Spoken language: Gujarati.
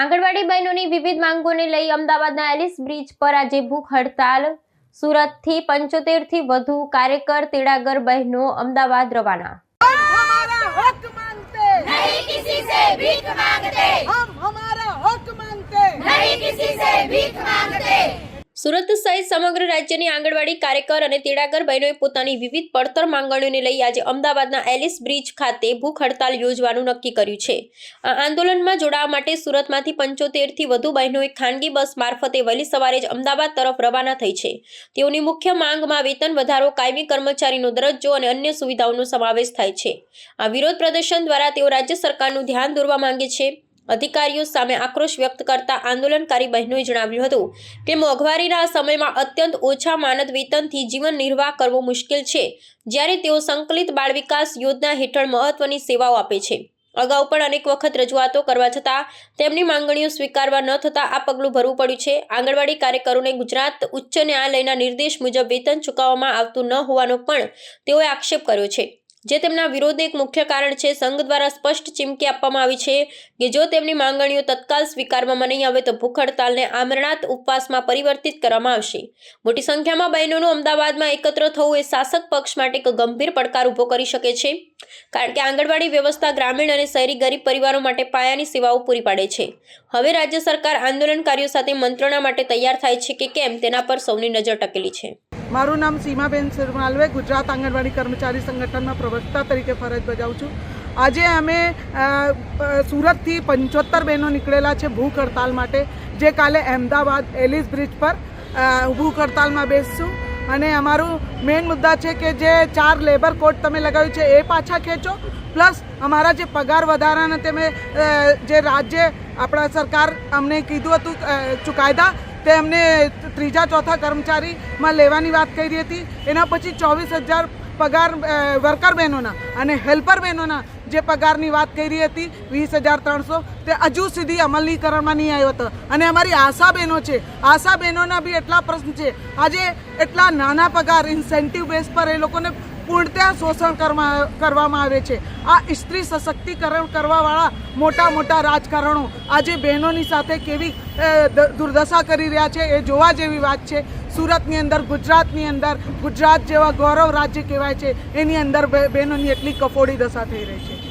આંગણવાડી બહેનોની વિવિધ માંગોને લઈ અમદાવાદના એલિસ બ્રિજ પર આજે ભૂખ હડતાલ. સુરતથી પંચોતેરથી વધુ કાર્યકર તેડાગર બહેનો અમદાવાદ રવાના. સુરત સહિત સમગ્ર રાજ્યની આંગણવાડી કાર્યકર અને તેડાગર બહેનોએ પોતાની વિવિધ પડતર માંગણીઓને લઈ આજે અમદાવાદના એલિસ બ્રિજ ખાતે ભૂખ હડતાલ યોજવાનું નક્કી કર્યું છે. આ આંદોલનમાં જોડાવા માટે સુરતમાંથી પંચોતેરથી વધુ બહેનોએ ખાનગી બસ મારફતે વહેલી સવારે જ અમદાવાદ તરફ રવાના થઈ છે. તેઓની મુખ્ય માંગમાં વેતન વધારો, કાયમી કર્મચારીનો દરજ્જો અને અન્ય સુવિધાઓનો સમાવેશ થાય છે. આ વિરોધ પ્રદર્શન દ્વારા તેઓ રાજ્ય સરકારનું ધ્યાન દોરવા માંગે છે. અધિકારીઓ સામે આક્રોશ વ્યક્ત કરતા આંદોલનકારી બહેનોએ જણાવ્યું હતું કે મોંઘવારીના સમયમાં અત્યંત ઓછા માનદ વેતનથી જીવન નિર્વાહ કરવો મુશ્કેલ છે, જ્યારે તેઓ સંકલિત બાળ વિકાસ યોજના હેઠળ મહત્વની સેવાઓ આપે છે. અગાઉ પણ અનેક વખત રજૂઆતો કરવા છતાં તેમની માંગણીઓ સ્વીકારવા ન થતાં આ પગલું ભરવું પડ્યું છે. આંગણવાડી કાર્યકરોને ગુજરાત ઉચ્ચ ન્યાયાલયના નિર્દેશ મુજબ વેતન ચૂકવવામાં આવતું ન હોવાનો પણ તેઓએ આક્ષેપ કર્યો છે. જે તેમના વિરોધ એક મુખ્ય કારણ છે, સંઘ દ્વારા સ્પષ્ટ ચીમકી આપવામાં આવી છે કે જો તેમની માંગણીઓ તત્કાલ સ્વીકારવામાં નહીં આવે તો ભૂખ હડતાલને આમરણાત ઉપવાસમાં પરિવર્તિત કરવામાં આવશે. મોટી સંખ્યામાં બહેનોનું અમદાવાદમાં એકત્ર થવું એ શાસક પક્ષ માટે એક ગંભીર પડકાર ઊભો કરી શકે છે, કારણ કે આંગણવાડી વ્યવસ્થા ગ્રામીણ અને શહેરી ગરીબ પરિવારો માટે પાયાની સેવાઓ પૂરી પાડે છે. હવે રાજ્ય સરકાર આંદોલનકારીઓ સાથે મંત્રણા માટે તૈયાર થાય છે કે કેમ તેના પર સૌની નજર ટકેલી છે. મારું નામ સીમાબેન સિરમાલવે ગુજરાત આંગણવાડી કર્મચારી સંગઠનમાં પ્રવક્તા તરીકે ફરજ બજાવું છું. આજે અમે સુરતથી પંચોતેર બહેનો નીકળેલા છે ભૂખ હડતાલ માટે. જે કાલે અહેમદાબાદ એલિસ બ્રિજ પર ભૂખ હડતાલમાં બેસશું. અને અમારું મેઇન મુદ્દા છે કે જે ચાર લેબર કોડ તમે લગાવ્યું છે એ પાછા ખેંચો. પ્લસ અમારા જે પગાર વધારાના તમે જે રાજ્ય, આપણા સરકાર અમને કીધું હતું ચુકાયદા તે અમને ત્રીજા ચોથા કર્મચારીમાં લેવાની વાત કરી હતી. એના પછી ચોવીસ હજાર પગાર વર્કર બહેનોના અને હેલ્પર બહેનોના જે પગારની વાત કરી હતી, વીસ હજાર ત્રણસો, તે હજુ સુધી અમલીકરણમાં નહીં આવ્યો હતો. અને અમારી આશા બહેનો છે, આશા બહેનોના બી એટલા પ્રશ્ન છે. આજે એટલા નાના પગાર ઇન્સેન્ટિવ બેઝ પર એ લોકોને પૂર્ણતઃ શોષણ કરવા- કરવામાં આવે છે. આ સ્ત્રી સશક્તિકરણ કરવાવાળા મોટા મોટા રાજકારણો આજે બહેનોની સાથે કેવી દુર્દશા કરી રહ્યા છે એ જોવા જેવી વાત છે. સુરતની અંદર, ગુજરાતની અંદર, ગુજરાત જેવા ગૌરવ રાજ્ય કહેવાય છે. એની અંદર બહેનોની એટલી કફોડી દશા થઈ રહી છે.